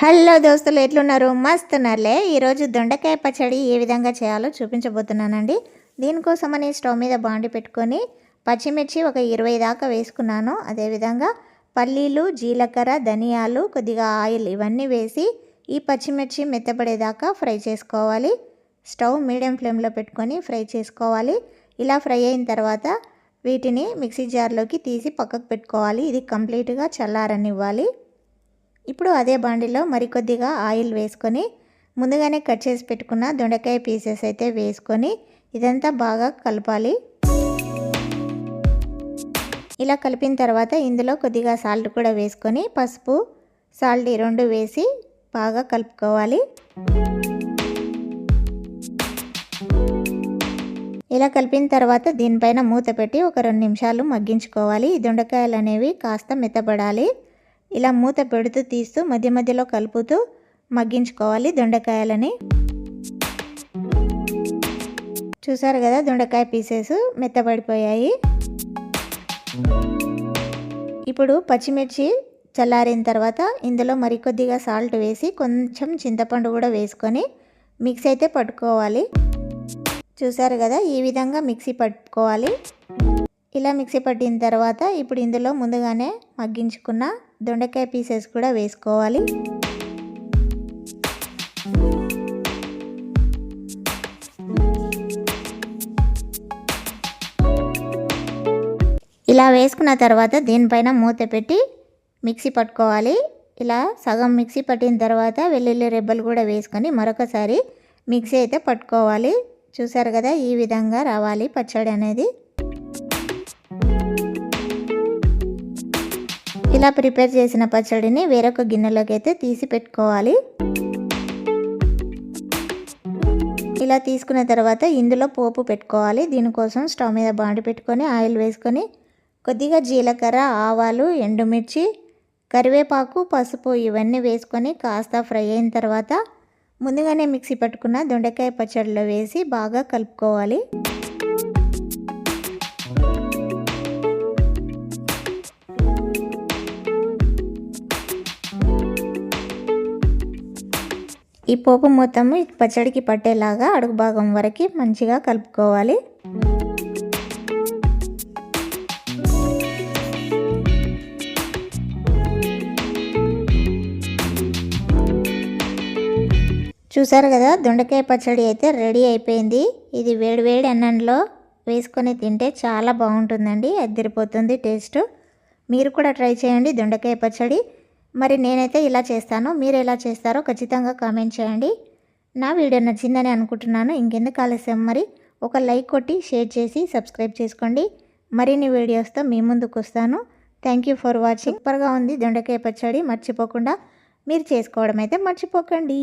Hello దోస్తులు ఎట్లున్నారు? మస్తున్నారులే. ఈరోజు దొండకాయ పచ్చడి ఏ విధంగా చేయాలో చూపించబోతున్నానండి. దీనికోసమని స్టవ్ మీద బాండి పెట్టుకొని పచ్చిమిర్చి ఒక ఇరవై దాకా వేసుకున్నాను. అదేవిధంగా పల్లీలు జీలకర్ర ధనియాలు కొద్దిగా ఆయిల్ ఇవన్నీ వేసి ఈ పచ్చిమిర్చి మెత్తపడేదాకా ఫ్రై చేసుకోవాలి. స్టవ్ మీడియం ఫ్లేమ్లో పెట్టుకొని ఫ్రై చేసుకోవాలి. ఇలా ఫ్రై అయిన తర్వాత వీటిని మిక్సీ జార్లోకి తీసి పక్కకు పెట్టుకోవాలి. ఇది కంప్లీట్గా చల్లారనివ్వాలి. ఇప్పుడు అదే బాండిలో మరికొద్దిగా ఆయిల్ వేసుకొని ముందుగానే కట్ చేసి పెట్టుకున్న దొండకాయ పీసెస్ అయితే వేసుకొని ఇదంతా బాగా కలపాలి. ఇలా కలిపిన తర్వాత ఇందులో కొద్దిగా సాల్ట్ కూడా వేసుకొని పసుపు సాల్ట్ ఈ రెండు వేసి బాగా కలుపుకోవాలి. ఇలా కలిపిన తర్వాత దీనిపైన మూత పెట్టి ఒక రెండు నిమిషాలు మగ్గించుకోవాలి. ఈ దొండకాయలు అనేవి కాస్త మెత్తబడాలి. ఇలా మూత పెడుతూ తీస్తూ మధ్య మధ్యలో కలుపుతూ మగ్గించుకోవాలి దొండకాయలని. చూసారు కదా దొండకాయ పీసెస్ మెత్తబడిపోయాయి. ఇప్పుడు పచ్చిమిర్చి చల్లారిన తర్వాత ఇందులో మరికొద్దిగా సాల్ట్ వేసి కొంచెం చింతపండు కూడా వేసుకొని మిక్స్ అయితే పట్టుకోవాలి. చూసారు కదా ఈ విధంగా మిక్సీ పట్టుకోవాలి. ఇలా మిక్సీ పట్టిన తర్వాత ఇప్పుడు ఇందులో ముందుగానే మగ్గించుకున్న దొండకాయ పీసెస్ కూడా వేసుకోవాలి. ఇలా వేసుకున్న తర్వాత దీనిపైన మూత పెట్టి మిక్సీ పట్టుకోవాలి. ఇలా సగం మిక్సీ పట్టిన తర్వాత వెల్లుల్లి రెబ్బలు కూడా వేసుకొని మరొకసారి మిక్సీ అయితే పట్టుకోవాలి. చూసారు కదా ఈ విధంగా రావాలి పచ్చడి అనేది. ఇలా ప్రిపేర్ చేసిన పచ్చడిని వేరొక గిన్నెలోకి అయితే తీసి పెట్టుకోవాలి. ఇలా తీసుకున్న తర్వాత ఇందులో పోపు పెట్టుకోవాలి. దీనికోసం స్టవ్ మీద బాండి పెట్టుకొని ఆయిల్ వేసుకొని కొద్దిగా జీలకర్ర ఆవాలు ఎండుమిర్చి కరివేపాకు పసుపు ఇవన్నీ వేసుకొని కాస్త ఫ్రై అయిన తర్వాత ముందుగానే మిక్సీ పట్టుకున్న దొండకాయ పచ్చడిలో వేసి బాగా కలుపుకోవాలి. ఈ పోపు మొత్తము పచ్చడికి పట్టేలాగా అడుగు భాగం వరకు మంచిగా కలుపుకోవాలి. చూసారు కదా దొండకాయ పచ్చడి అయితే రెడీ అయిపోయింది. ఇది వేడివేడి అన్నంలో వేసుకొని తింటే చాలా బాగుంటుందండి అద్దరిపోతుంది టేస్ట్. మీరు కూడా ట్రై చేయండి దొండకాయ పచ్చడి. మరి నేనైతే ఇలా చేస్తాను మీరు ఎలా చేస్తారో ఖచ్చితంగా కామెంట్ చేయండి. నా వీడియో నచ్చిందని అనుకుంటున్నాను ఇంకెందుకు ఆలస్యం? మరి ఒక లైక్ కొట్టి షేర్ చేసి సబ్స్క్రైబ్ చేసుకోండి. మరిన్ని వీడియోస్తో మీ ముందుకు వస్తాను. థ్యాంక్ యూ ఫర్ వాచింగ్ సూపర్గా ఉంది దొండకాయ పచ్చడి మర్చిపోకుండా మీరు చేసుకోవడం అయితే మర్చిపోకండి.